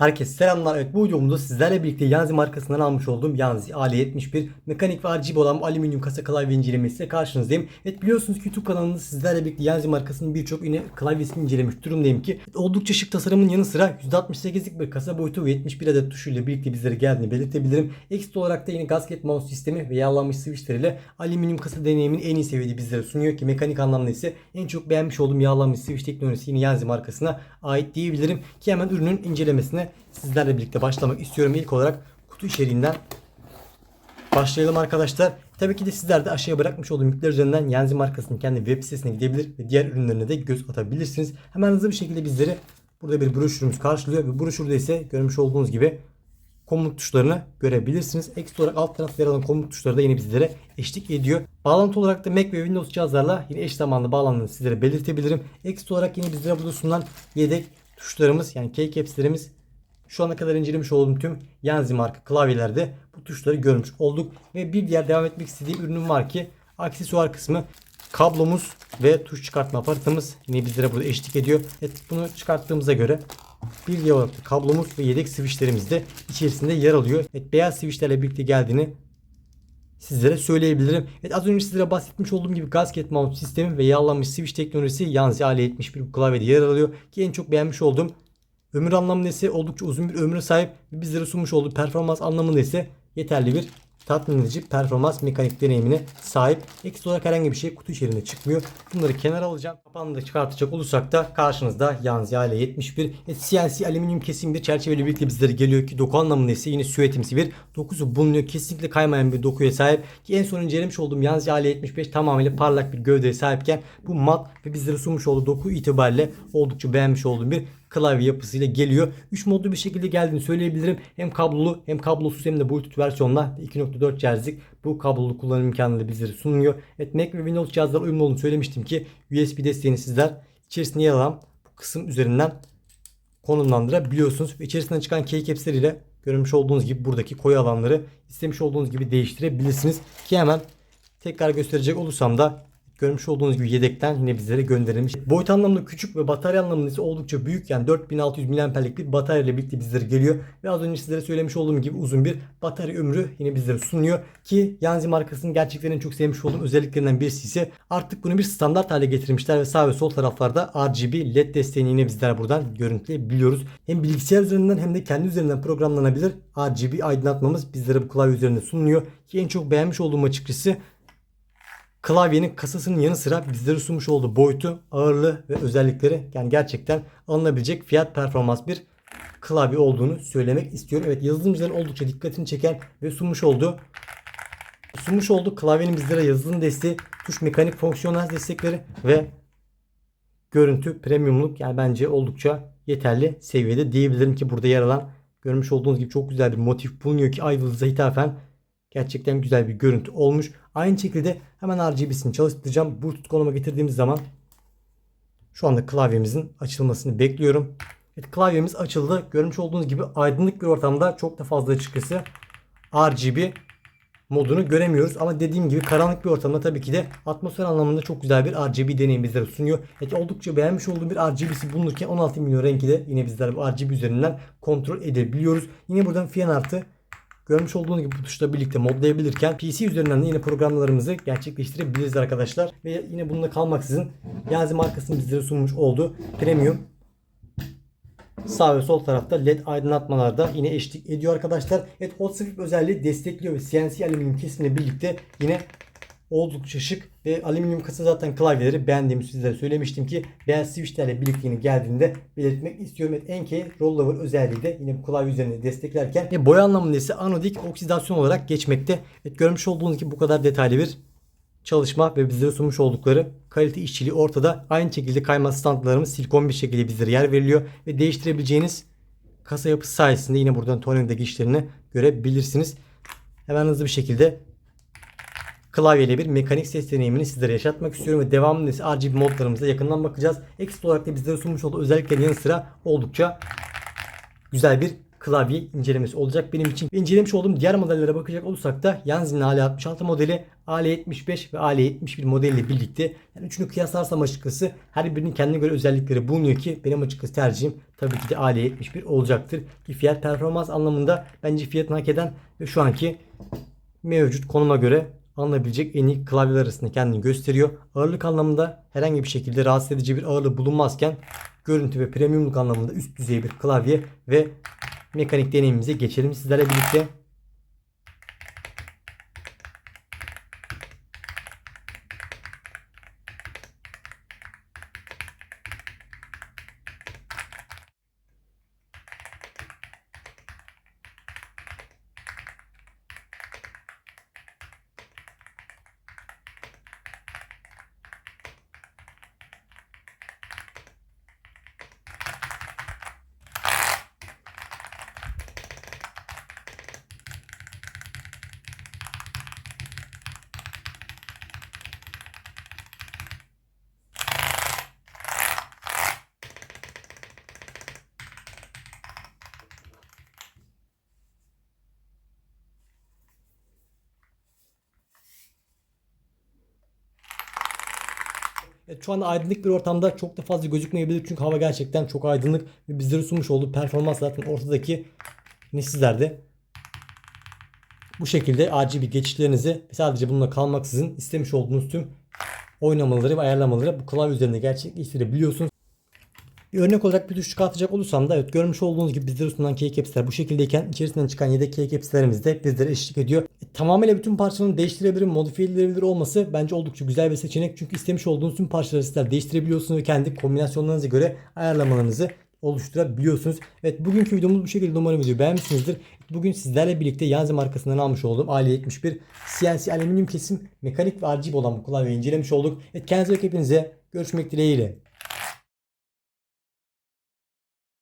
Herkese selamlar. Evet bu videomda sizlerle birlikte Yanzi markasından almış olduğum Yanzi AL71 mekanik ve RGB olan bu alüminyum kasa klavye incelemesiyle karşınızdayım. Evet biliyorsunuz ki YouTube kanalında sizlerle birlikte Yanzi markasının birçok yine klavyesini incelemiş durumdayım ki oldukça şık tasarımın yanı sıra %68'lik bir kasa boyutu ve 71 adet tuşuyla birlikte bizlere geldiğini belirtebilirim. Ekstra olarak da yine gasket mouse sistemi ve yağlanmış switchleriyle alüminyum kasa deneyimini en iyi seviyede bizlere sunuyor ki mekanik anlamda ise en çok beğenmiş olduğum yağlanmış switch teknolojisi yine Yanzi markasına ait diyebilirim ki hemen ürünün incelemesine sizlerle birlikte başlamak istiyorum. İlk olarak kutu içeriğinden başlayalım arkadaşlar. Tabii ki de sizler de aşağıya bırakmış olduğum linkler üzerinden Yanzi markasının kendi web sitesine gidebilir ve diğer ürünlerine de göz atabilirsiniz. Hemen hızlı bir şekilde bizleri burada bir broşürümüz karşılıyor ve broşürde ise görmüş olduğunuz gibi komut tuşlarını görebilirsiniz. Ekstra olarak alt tarafta yer alan komut tuşları da yine bizlere eşlik ediyor. Bağlantı olarak da Mac ve Windows cihazlarla yine eş zamanlı bağlandığını sizlere belirtebilirim. Ekstra olarak yine bizlere burada sunulan yedek tuşlarımız yani keycaps'lerimiz şu ana kadar incelemiş olduğum tüm Yanzi marka klavyelerde bu tuşları görmüş olduk. Ve bir diğer devam etmek istediğim ürünüm var ki aksesuar kısmı kablomuz ve tuş çıkartma aparatımız yine bizlere burada eşlik ediyor. Evet bunu çıkarttığımıza göre bir diğer olarak da kablomuz ve yedek switchlerimiz de içerisinde yer alıyor. Evet beyaz switchlerle birlikte geldiğini sizlere söyleyebilirim. Evet az önce sizlere bahsetmiş olduğum gibi gasket mount sistemi ve yağlanmış switch teknolojisi Yanzi AL71 bu klavyede yer alıyor. Ki en çok beğenmiş olduğum ömür anlamında ise oldukça uzun bir ömre sahip bizlere sunmuş olduğu performans anlamında ise yeterli bir tatmin edici performans mekanik deneyimine sahip. Ekstra olarak herhangi bir şey kutu içerisinde çıkmıyor. Bunları kenara alacağım. Kapağını da çıkartacak olursak da karşınızda Yanzi AL71 evet, CNC alüminyum kesim bir çerçeveyle birlikte bizlere geliyor ki doku anlamında ise yine süetimsi bir dokusu bulunuyor. Kesinlikle kaymayan bir dokuya sahip ki en son incelemiş olduğum Yanzi AL75 tamamıyla parlak bir gövdeye sahipken bu mat ve bizlere sunmuş olduğu doku itibariyle oldukça beğenmiş olduğum bir klavye yapısıyla geliyor. 3 modlu bir şekilde geldiğini söyleyebilirim. Hem kablolu hem kablosuz hem de Bluetooth versiyonla 2.4 GHz'lik bu kablolu kullanım imkanını bizlere sunuyor. Evet Mac ve Windows cihazlar uyumlu olduğunu söylemiştim ki USB desteğini sizler içerisinde yer alan bu kısım üzerinden konumlandırabiliyorsunuz. Ve içerisinden çıkan keycaps'ler ile görmüş olduğunuz gibi buradaki koyu alanları istemiş olduğunuz gibi değiştirebilirsiniz. Ki hemen tekrar gösterecek olursam da görmüş olduğunuz gibi yedekten yine bizlere gönderilmiş. Boyut anlamında küçük ve batarya anlamında ise oldukça büyük. Yani 4600 mAh'lik bir batarya ile birlikte bizlere geliyor. Ve az önce sizlere söylemiş olduğum gibi uzun bir batarya ömrü yine bizlere sunuyor. Ki Yanzi markasının gerçekten en çok sevmiş olduğum özelliklerinden birisi ise artık bunu bir standart hale getirmişler ve sağ ve sol taraflarda RGB LED desteğini yine bizler buradan görüntüleyebiliyoruz. Hem bilgisayar üzerinden hem de kendi üzerinden programlanabilir RGB aydınlatmamız bizlere bu klavye üzerinde sunuluyor. Ki en çok beğenmiş olduğum açıkçası klavyenin kasasının yanı sıra bizlere sunmuş olduğu boyutu, ağırlığı ve özellikleri yani gerçekten alınabilecek fiyat performans bir klavye olduğunu söylemek istiyorum. Evet yazılımcıların oldukça dikkatini çeken ve sunmuş olduğu sunmuş olduğu klavyenin bizlere yazılım desteği, tuş mekanik fonksiyonel destekleri ve görüntü premiumluk yani bence oldukça yeterli seviyede diyebilirim ki burada yer alan görmüş olduğunuz gibi çok güzel bir motif bulunuyor ki yıldızına hitafen Gerçekten güzel bir görüntü olmuş. Aynı şekilde hemen RGB'sini çalıştıracağım. Bluetooth konuma getirdiğimiz zaman şu anda klavyemizin açılmasını bekliyorum. Evet klavyemiz açıldı. Görmüş olduğunuz gibi aydınlık bir ortamda çok da fazla açıkçası RGB modunu göremiyoruz. Ama dediğim gibi karanlık bir ortamda tabii ki de atmosfer anlamında çok güzel bir RGB deneyim bizlere sunuyor. Evet oldukça beğenmiş olduğum bir RGB'si bulunurken 16 milyon rengi de yine bizler bu RGB üzerinden kontrol edebiliyoruz. Yine buradan fiyan artı Görmüş olduğunuz gibi bu tuşla birlikte modlayabilirken PC üzerinden de yine programlarımızı gerçekleştirebiliriz arkadaşlar. Ve yine bununla kalmaksızın Yanzi markasının bizlere sunmuş olduğu premium sağ ve sol tarafta led aydınlatmalar da yine eşlik ediyor arkadaşlar. Evet hot sweep özelliği destekliyor ve CNC alüminyum kesimle birlikte yine oldukça şık ve alüminyum kasa zaten klavyeleri beğendiğimi sizlere söylemiştim ki beyaz switchlerle birlikte yine geldiğinde belirtmek istiyorum. Evet NK rollover özelliği de yine bu klavye üzerinde desteklerken ve boya anlamında ise anodik oksidasyon olarak geçmekte. Evet görmüş olduğunuz gibi bu kadar detaylı bir çalışma ve bizlere sunmuş oldukları kalite işçiliği ortada. Aynı şekilde kayma standlarımız silikon bir şekilde bizlere yer veriliyor ve değiştirebileceğiniz kasa yapısı sayesinde yine buradan tornavidaki işlerini görebilirsiniz. Hemen hızlı bir şekilde klavyeyle bir mekanik ses deneyimini sizlere yaşatmak istiyorum ve ise RGB modlarımıza yakından bakacağız. Ekstra olarak da bizlere sunmuş olduğu özelliklerin yanı sıra oldukça güzel bir klavye incelemesi olacak benim için. İncelemiş olduğum diğer modellere bakacak olursak da Yanzin AL66 modeli, AL75 ve AL71 modeliyle birlikte yani üçünü kıyaslarsam açıkçası her birinin kendine göre özellikleri bulunuyor ki benim açıkçası tercihim tabii ki de AL71 olacaktır. Ki fiyat performans anlamında bence fiyatını hak eden ve şu anki mevcut konuma göre alınabilecek en iyi klavyeler arasında kendini gösteriyor. Ağırlık anlamında herhangi bir şekilde rahatsız edici bir ağırlığı bulunmazken görüntü ve premiumluk anlamında üst düzey bir klavye ve mekanik deneyimimize geçelim sizlerle birlikte. Evet, şu anda aydınlık bir ortamda çok da fazla gözükmeyebilir çünkü hava gerçekten çok aydınlık ve bizlere sunmuş olduğu performans zaten ortadaki ne sizlerde bu şekilde RGB geçişlerinizi ve sadece bununla kalmaksızın istemiş olduğunuz tüm oynamaları ve ayarlamaları bu klavye üzerinde gerçekleştirebiliyorsunuz. Bir örnek olarak bir tuş çıkartacak olursam da evet görmüş olduğunuz gibi bizlere sunulan keycaps'ler bu şekildeyken içerisinden çıkan yedek keycaps'lerimiz de bizlere eşlik ediyor. E, tamamıyla bütün parçaların değiştirebilir, modifiye edilebilir olması bence oldukça güzel bir seçenek. Çünkü istemiş olduğunuz tüm parçaları sizler değiştirebiliyorsunuz ve kendi kombinasyonlarınıza göre ayarlamalarınızı oluşturabiliyorsunuz. Evet bugünkü videomuz bu şekilde umarım videoyu beğenmişsinizdir. Bugün sizlerle birlikte Yanzi markasından almış olduğum AL71 CNC alüminyum kesim mekanik ve RGB olan bu klavyeyi incelemiş olduk. Evet kendinize hepinize görüşmek dileğiyle.